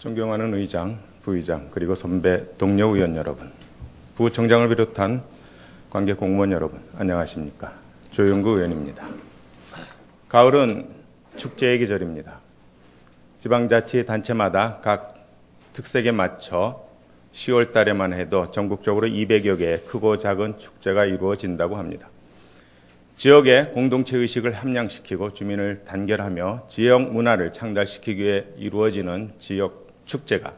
존경하는 의장, 부의장, 그리고 선배 동료 의원 여러분, 부총장을 비롯한 관계 공무원 여러분, 안녕하십니까. 조영구 의원입니다. 가을은 축제의 계절입니다. 지방자치 단체마다 각 특색에 맞춰 10월 달에만 해도 전국적으로 200여 개의 크고 작은 축제가 이루어진다고 합니다. 지역의 공동체 의식을 함양시키고 주민을 단결하며 지역 문화를 창달시키기 위해 이루어지는 지역 축제가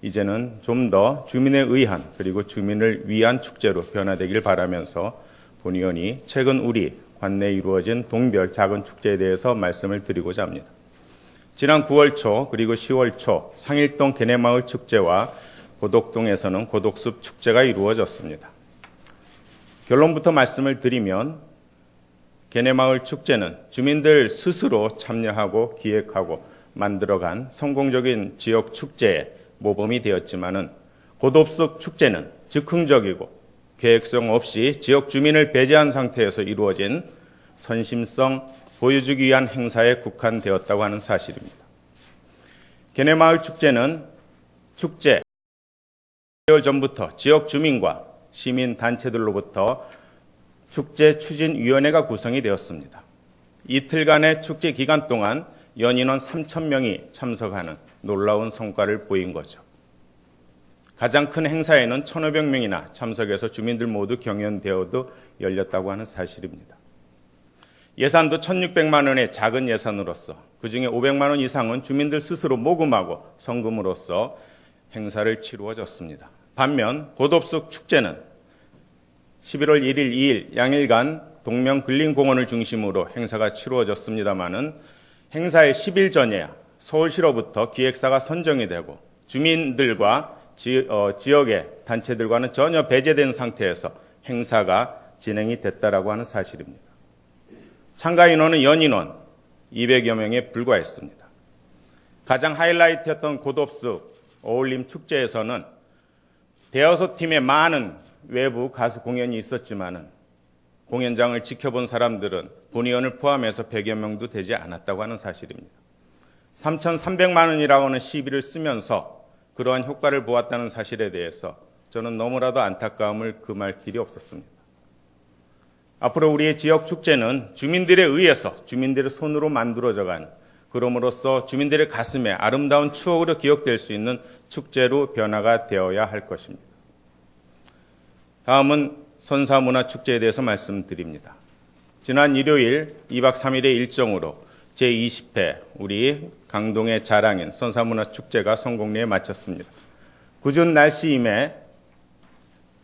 이제는 좀 더 주민에 의한 그리고 주민을 위한 축제로 변화되길 바라면서 본 의원이 최근 우리 관내에 이루어진 동별 작은 축제에 대해서 말씀을 드리고자 합니다. 지난 9월 초 그리고 10월 초 상일동 개내마을 축제와 고덕동에서는 고덕숲 축제가 이루어졌습니다. 결론부터 말씀을 드리면 개내마을 축제는 주민들 스스로 참여하고 기획하고 만들어간 성공적인 지역 축제의 모범이 되었지만은 고덥숙 축제는 즉흥적이고 계획성 없이 지역 주민을 배제한 상태에서 이루어진 선심성 보여주기 위한 행사에 국한되었다고 하는 사실입니다. 개내마을 축제는 축제 2개월 전부터 지역 주민과 시민 단체들로부터 축제 추진위원회가 구성이 되었습니다. 이틀간의 축제 기간 동안 연인원 3천 명이 참석하는 놀라운 성과를 보인 거죠. 가장 큰 행사에는 1,500명이나 참석해서 주민들 모두 경연되어도 열렸다고 하는 사실입니다. 예산도 1,600만 원의 작은 예산으로서 그중에 500만 원 이상은 주민들 스스로 모금하고 성금으로써 행사를 치루어졌습니다. 반면 고덥숙 축제는 11월 1일, 2일 양일간 동명 근린공원을 중심으로 행사가 치루어졌습니다마는 행사의 10일 전에야 서울시로부터 기획사가 선정이 되고 주민들과 지, 어, 지역의 단체들과는 전혀 배제된 상태에서 행사가 진행이 됐다라고 하는 사실입니다. 참가 인원은 연인원 200여 명에 불과했습니다. 가장 하이라이트였던 고덥숙 어울림 축제에서는 대여섯 팀의 많은 외부 가수 공연이 있었지만은 공연장을 지켜본 사람들은 본의원을 포함해서 100여 명도 되지 않았다고 하는 사실입니다. 3,300만 원이라고 하는 시비를 쓰면서 그러한 효과를 보았다는 사실에 대해서 저는 너무나도 안타까움을 금할 길이 없었습니다. 앞으로 우리의 지역 축제는 주민들에 의해서 주민들의 손으로 만들어져가는 그럼으로써 주민들의 가슴에 아름다운 추억으로 기억될 수 있는 축제로 변화가 되어야 할 것입니다. 다음은 선사문화축제에 대해서 말씀드립니다. 지난 일요일 2박 3일의 일정으로 제20회 우리 강동의 자랑인 선사문화축제가 성공리에 마쳤습니다. 궂은 날씨임에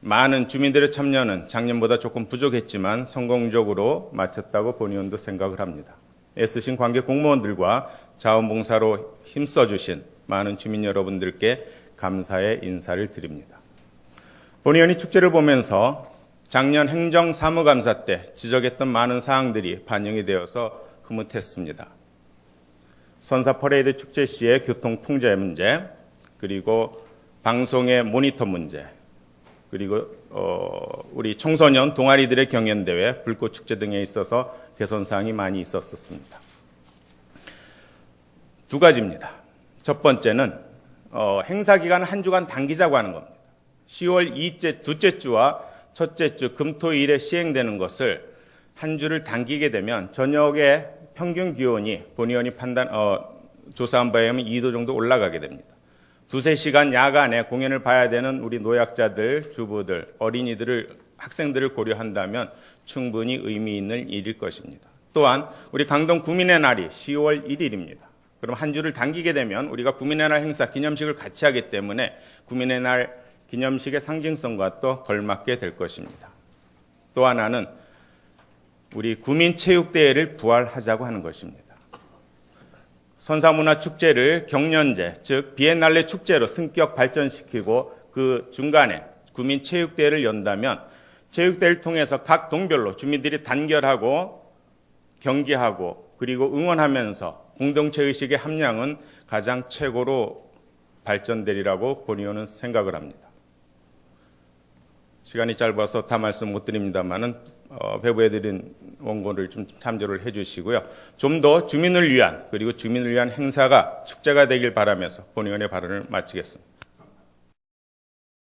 많은 주민들의 참여는 작년보다 조금 부족했지만 성공적으로 마쳤다고 본의원도 생각을 합니다. 애쓰신 관계 공무원들과 자원봉사로 힘써주신 많은 주민 여러분들께 감사의 인사를 드립니다. 본의원이 축제를 보면서 작년 행정사무감사 때 지적했던 많은 사항들이 반영이 되어서 흐뭇했습니다. 선사 퍼레이드 축제 시의 교통 통제 문제, 그리고 방송의 모니터 문제, 그리고 어, 우리 청소년 동아리들의 경연대회, 불꽃 축제 등에 있어서 개선 사항이 많이 있었습니다. 두 가지입니다. 첫 번째는 어, 행사 기간 한 주간 당기자고 하는 겁니다. 10월 2째 둘째 주와 첫째 주 금토일에 시행되는 것을 한 주를 당기게 되면 저녁에 평균 기온이 본의원이 판단 어, 조사한 바에 의하면 2도 정도 올라가게 됩니다. 두세 시간 야간에 공연을 봐야 되는 우리 노약자들, 주부들, 어린이들을 학생들을 고려한다면 충분히 의미 있는 일일 것입니다. 또한 우리 강동 구민의 날이 10월 1일입니다. 그럼 한 주를 당기게 되면 우리가 구민의 날 행사 기념식을 같이 하기 때문에 구민의 날 기념식의 상징성과 또 걸맞게 될 것입니다. 또 하나는 우리 구민체육대회를 부활하자고 하는 것입니다. 선사문화 축제를 경연제, 즉 비엔날레 축제로 승격 발전시키고 그 중간에 구민체육대회를 연다면 체육대회를 통해서 각 동별로 주민들이 단결하고 경기하고 그리고 응원하면서 공동체 의식의 함량은 가장 최고로 발전되리라고 본의원은 생각을 합니다. 시간이 짧아서 다 말씀 못 드립니다만은 어, 배부해드린 원고를 좀 참조를 해주시고요. 좀 더 주민을 위한 그리고 주민을 위한 행사가 축제가 되길 바라면서 본의원의 발언을 마치겠습니다.